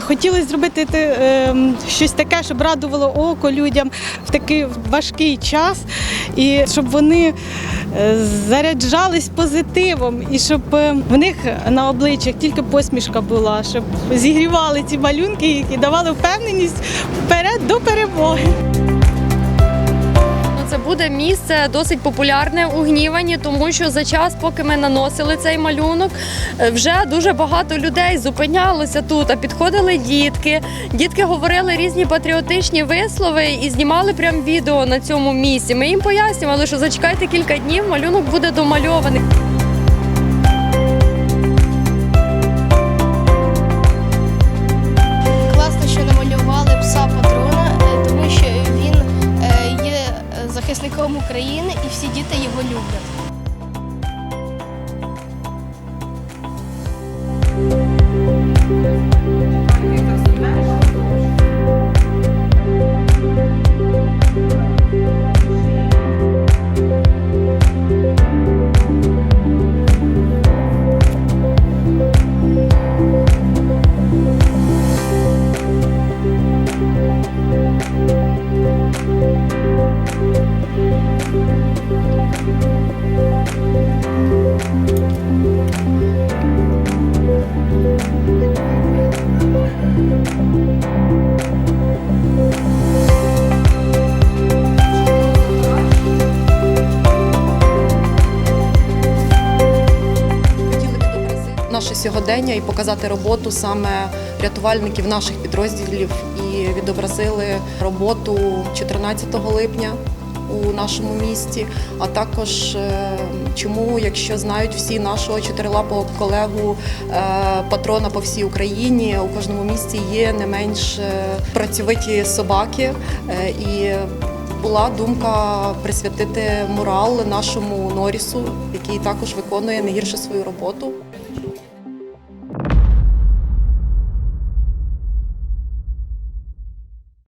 Хотілося зробити е, щось таке, щоб радувало око людям в такий важкий час, і щоб вони е, заряджались позитивом, і щоб е, в них на обличчях тільки посмішка була, щоб зігрівали ці малюнки які давали впевненість вперед до перемоги. Буде місце досить популярне у Гнівані, тому що за час, поки ми наносили цей малюнок, е, вже дуже багато людей зупинялося тут. А підходили дітки. Дітки говорили різні патріотичні вислови і знімали прям відео на цьому місці. Ми їм пояснювали, що зачекайте кілька днів, малюнок буде домальований. України і всі діти його люблять. хотіли наше сьогодення і показати роботу саме рятувальників наших підрозділів. І відобразили роботу 14 липня у нашому місті. А також е, чому, якщо знають всі нашого чотирилапого колегу е, патрона по всій Україні, у кожному місті є не менш е, працьовиті собаки. І була думка присвятити мурал нашому Норісу, який також виконує не гірше свою роботу.